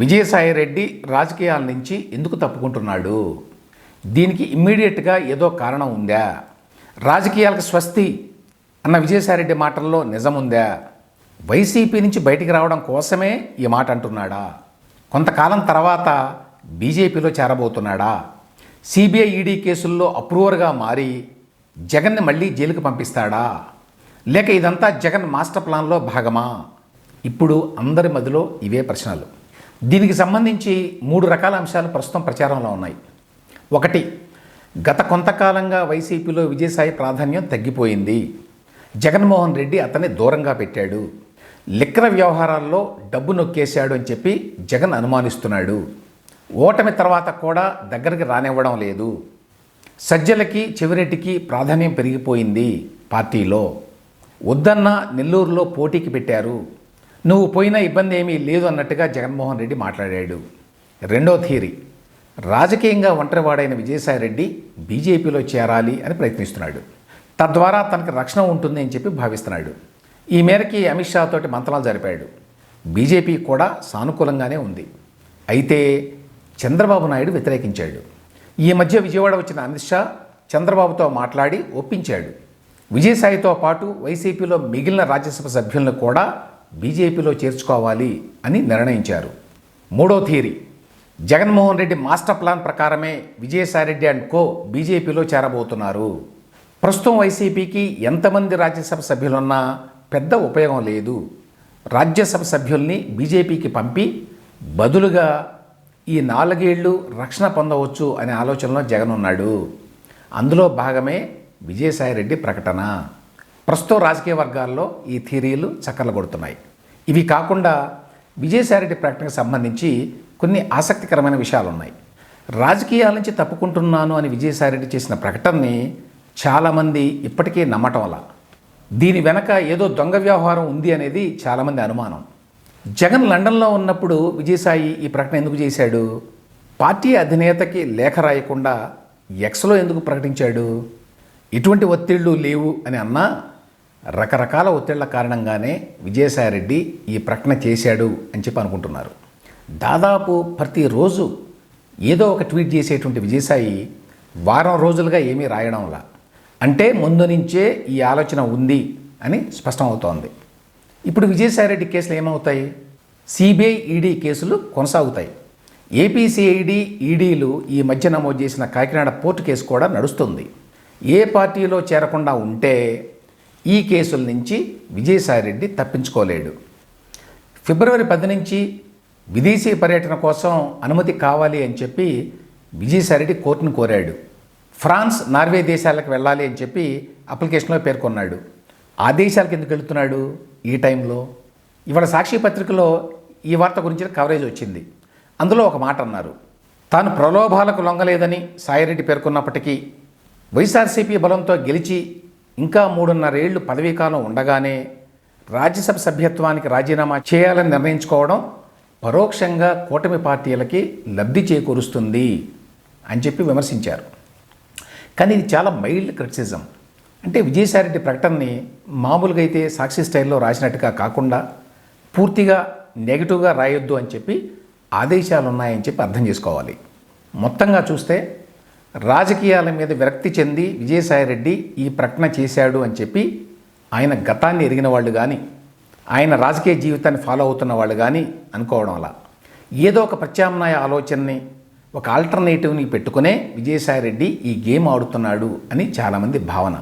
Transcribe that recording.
విజయసాయి రెడ్డి రాజకీయాల నుంచి ఎందుకు తప్పుకుంటున్నాడు? దీనికి ఇమ్మీడియట్గా ఏదో కారణం ఉందా? రాజకీయాలకు స్వస్తి అన్న విజయసాయిరెడ్డి మాటల్లో నిజముందా? వైసీపీ నుంచి బయటికి రావడం కోసమే ఈ మాట అంటున్నాడా? కొంతకాలం తర్వాత బీజేపీలో చేరబోతున్నాడా? సిబిఐ ఈడీ కేసుల్లో అప్రూవర్గా మారి జగన్ని మళ్ళీ జైలుకు పంపిస్తాడా? లేక ఇదంతా జగన్ మాస్టర్ ప్లాన్లో భాగమా? ఇప్పుడు అందరి మధ్యలో ఇవే ప్రశ్నలు. దీనికి సంబంధించి మూడు రకాల అంశాలు ప్రస్తుతం ప్రచారంలో ఉన్నాయి. ఒకటి గత కొంతకాలంగా వైసీపీలో విజయసాయి ప్రాధాన్యం తగ్గిపోయింది. జగన్మోహన్ రెడ్డి అతన్ని దూరంగా పెట్టాడు. లిక్కర వ్యవహారాల్లో డబ్బు నొక్కేశాడు అని చెప్పి జగన్ అనుమానిస్తున్నాడు. ఓటమి తర్వాత కూడా దగ్గరికి రానివ్వడం లేదు. సజ్జలకి చివరెడ్డికి ప్రాధాన్యం పెరిగిపోయింది పార్టీలో. వద్దన్న నెల్లూరులో పోటీకి పెట్టారు. నువ్వు పోయినా ఇబ్బంది ఏమీ లేదు అన్నట్టుగా జగన్మోహన్ రెడ్డి మాట్లాడాడు. రెండో థియరీ రాజకీయంగా ఒంటరివాడైన విజయసాయిరెడ్డి బీజేపీలో చేరాలి అని ప్రయత్నిస్తున్నాడు. తద్వారా తనకి రక్షణ ఉంటుంది అని చెప్పి భావిస్తున్నాడు. ఈ మేరకి అమిత్ షా తోటి మంత్రాలు జరిపాడు. బీజేపీ కూడా సానుకూలంగానే ఉంది. అయితే చంద్రబాబు నాయుడు వ్యతిరేకించాడు. ఈ మధ్య విజయవాడ వచ్చిన అమిత్ షా చంద్రబాబుతో మాట్లాడి ఒప్పించాడు. విజయసాయితో పాటు వైసీపీలో మిగిలిన రాజ్యసభ సభ్యులను కూడా బీజేపీలో చేర్చుకోవాలి అని నిర్ణయించారు. మూడో theory. Jaganmohan Reddy master plan ప్రకారమే విజయసాయిరెడ్డి అండ్ కో బీజేపీలో చేరబోతున్నారు. ప్రస్తుతం వైసీపీకి ఎంతమంది రాజ్యసభ సభ్యులున్నా పెద్ద ఉపయోగం లేదు. రాజ్యసభ సభ్యుల్ని బీజేపీకి పంపి బదులుగా ఈ నాలుగేళ్ళు రక్షణ పొందవచ్చు అనే ఆలోచనలో జగన్ ఉన్నాడు. అందులో భాగమే విజయసాయిరెడ్డి ప్రకటన. ప్రస్తుతం రాజకీయ వర్గాల్లో ఈ థియరీలు చక్కర్లు కొడుతున్నాయి ఇవి కాకుండా విజయసాయిరెడ్డి ప్రకటనకు సంబంధించి కొన్ని ఆసక్తికరమైన విషయాలు ఉన్నాయి రాజకీయాల నుంచి తప్పుకుంటున్నాను అని విజయసాయిరెడ్డి చేసిన ప్రకటనని చాలామంది ఇప్పటికీ నమ్మటం వల్ల. దీని వెనక ఏదో దొంగ వ్యవహారం ఉంది అనేది చాలామంది అనుమానం. జగన్ లండన్లో ఉన్నప్పుడు విజయసాయి ఈ ప్రకటన ఎందుకు చేశాడు? పార్టీ అధినేతకి లేఖ రాయకుండా ఎక్స్లో ఎందుకు ప్రకటించాడు? ఇటువంటి ఒత్తిళ్ళు లేవు అని అన్నా రకరకాల ఒత్తిళ్ళ కారణంగానే విజయసాయిరెడ్డి ఈ ప్రకటన చేశాడు అని చెప్పి అనుకుంటున్నారు. దాదాపు ప్రతిరోజు ఏదో ఒక ట్వీట్ చేసేటువంటి విజయసాయి వారం రోజులుగా ఏమీ రాయడంలా అంటే ముందు నుంచే ఈ ఆలోచన ఉంది అని స్పష్టం అవుతోంది ఇప్పుడు విజయసాయిరెడ్డి కేసులు ఏమవుతాయి? సిబిఐ ఈడీ కేసులు కొనసాగుతాయి. ఏపీసీఐడి ఈడీలు ఈ మధ్య నమోదు చేసిన కాకినాడ పోర్టు కేసు కూడా నడుస్తుంది. ఏ పార్టీలో చేరకుండా ఉంటే ఈ కేసుల నుంచి విజయసాయిరెడ్డి తప్పించుకోలేడు. ఫిబ్రవరి పది నుంచి విదేశీ పర్యటన కోసం అనుమతి కావాలి అని చెప్పి విజయసాయిరెడ్డి కోర్టును కోరాడు. ఫ్రాన్స్ నార్వే దేశాలకు వెళ్ళాలి అని చెప్పి అప్లికేషన్లో పేర్కొన్నాడు. ఆ దేశాలకు ఎందుకు వెళుతున్నాడు ఈ టైంలో? ఇవాళ సాక్షి పత్రికలో ఈ వార్త గురించి కవరేజ్ వచ్చింది. అందులో ఒక మాట అన్నారు. తాను ప్రలోభాలకు లొంగలేదని సాయిరెడ్డి పేర్కొన్నప్పటికీ వైఎస్ఆర్సీపీ బలంతో గెలిచి ఇంకా మూడున్నరేళ్ళు పదవీకాలం ఉండగానే రాజ్యసభ సభ్యత్వానికి రాజీనామా చేయాలని నిర్ణయించుకోవడం పరోక్షంగా కూటమి పార్టీలకి లబ్ధి చేకూరుస్తుంది అని చెప్పి విమర్శించారు. కానీ ఇది చాలా మైల్డ్ క్రిటిసిజం. అంటే విజయసాయిరెడ్డి ప్రకటనని మామూలుగా అయితే సాక్షి స్టైల్లో రాసినట్టుగా కాకుండా పూర్తిగా నెగిటివ్గా రాయొద్దు అని చెప్పి ఆదేశాలు ఉన్నాయని చెప్పి అర్థం చేసుకోవాలి. మొత్తంగా చూస్తే రాజకీయాల మీద విరక్తి చెంది విజయసాయిరెడ్డి ఈ ప్రకటన చేశాడు అని చెప్పి ఆయన గతాన్ని ఎరిగిన వాళ్ళు కానీ ఆయన రాజకీయ జీవితాన్ని ఫాలో అవుతున్న వాళ్ళు కానీ అనుకోవడం అలా. ఏదో ఒక ప్రత్యామ్నాయ ఆలోచనని ఒక ఆల్టర్నేటివ్ని పెట్టుకునే విజయసాయిరెడ్డి ఈ గేమ్ ఆడుతున్నాడు అని చాలామంది భావన.